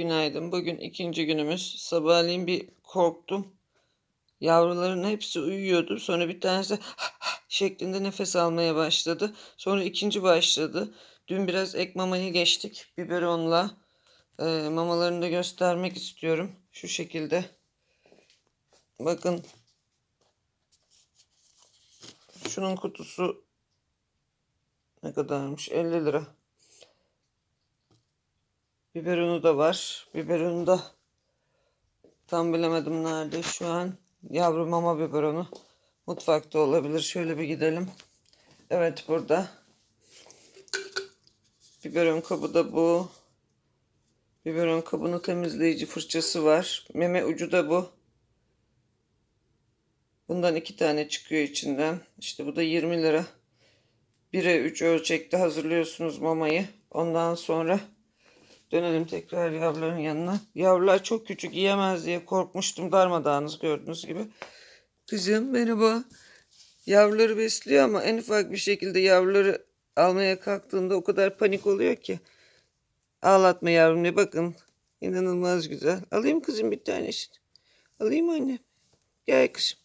Günaydın. Bugün ikinci günümüz. Sabahleyin bir korktum. Yavruların hepsi uyuyordu. Sonra bir tanesi şeklinde nefes almaya başladı. Sonra ikinci başladı. Dün biraz ek mamaya geçtik. Biberonla e, mamalarını da göstermek istiyorum. Şu şekilde. Bakın. Şunun kutusu ne kadarmış? 50 lira. Biberonu da var. Biberonu da tam bilemedim nerede şu an. Yavru mama biberonu. Mutfakta olabilir. Şöyle bir gidelim. Evet burada. Biberon kabı da bu. Biberon kabını temizleyici fırçası var. Meme ucu da bu. Bundan iki tane çıkıyor içinden. İşte bu da 20 lira. 1'e 3 ölçekte hazırlıyorsunuz mamayı. Ondan sonra Dönelim tekrar yavruların yanına. Yavrular çok küçük yiyemez diye korkmuştum. Darmadağınız gördüğünüz gibi. Kızım merhaba. Yavruları besliyor ama en ufak bir şekilde yavruları almaya kalktığında o kadar panik oluyor ki. Ağlatma yavrum ne bakın. İnanılmaz güzel. Alayım kızım bir tanesini. Alayım anne. Gel kızım.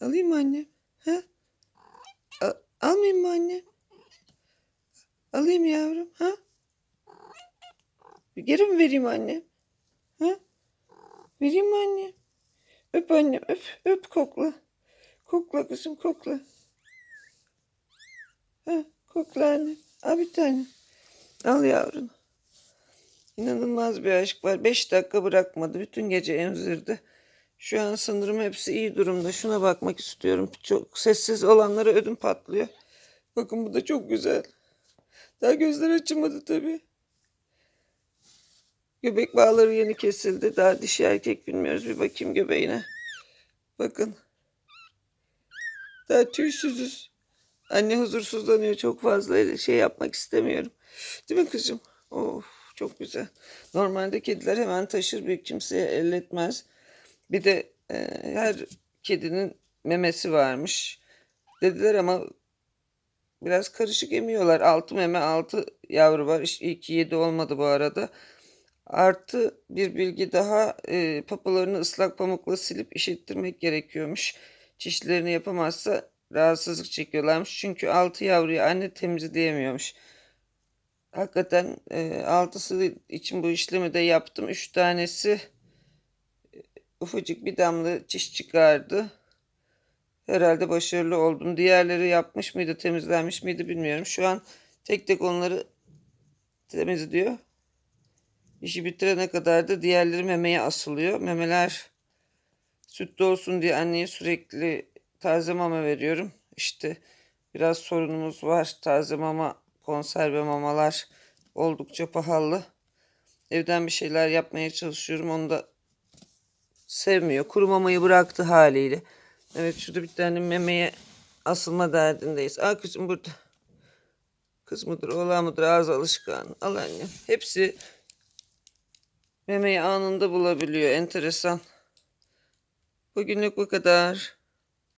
Alayım anne. Ha? Al, almayayım mı anne? Alayım yavrum. Ha? Geri mi vereyim anne? Ha? Vereyim mi anne? Öp annem öp. Öp kokla. Kokla kızım kokla. Ha, kokla anne. Al bir tane. Al yavrunu. İnanılmaz bir aşk var. Beş dakika bırakmadı. Bütün gece emzirdi. Şu an sanırım hepsi iyi durumda. Şuna bakmak istiyorum. Çok sessiz olanlara ödüm patlıyor. Bakın bu da çok güzel. Daha gözler açılmadı tabii. Göbek bağları yeni kesildi. Daha dişi erkek bilmiyoruz. Bir bakayım göbeğine. Bakın. Daha tüysüzüz. Anne huzursuzlanıyor çok fazla. Şey yapmak istemiyorum. Değil mi kızım? Of çok güzel. Normalde kediler hemen taşır bir kimseye elletmez. Bir de e, her kedinin memesi varmış. Dediler ama biraz karışık emiyorlar. Altı meme altı yavru var. İşte iki yedi olmadı bu arada. Artı bir bilgi daha e, papalarını ıslak pamukla silip işittirmek gerekiyormuş. Çişlerini yapamazsa rahatsızlık çekiyorlarmış. Çünkü altı yavruyu anne temizleyemiyormuş. Hakikaten e, altısı için bu işlemi de yaptım. Üç tanesi e, ufacık bir damla çiş çıkardı. Herhalde başarılı oldum. Diğerleri yapmış mıydı, temizlenmiş miydi bilmiyorum. Şu an tek tek onları temizliyor. İşi bitirene kadar da diğerleri memeye asılıyor. Memeler sütlü olsun diye anneye sürekli taze mama veriyorum. İşte biraz sorunumuz var. Taze mama, konserve mamalar oldukça pahalı. Evden bir şeyler yapmaya çalışıyorum. Onu da sevmiyor. Kuru mamayı bıraktı haliyle. Evet şurada bir tane memeye asılma derdindeyiz. Aa kızım burada. Kız mıdır oğlan mıdır ağız alışkan. Al annem. Hepsi Memeyi anında bulabiliyor. Enteresan. Bugünlük bu kadar.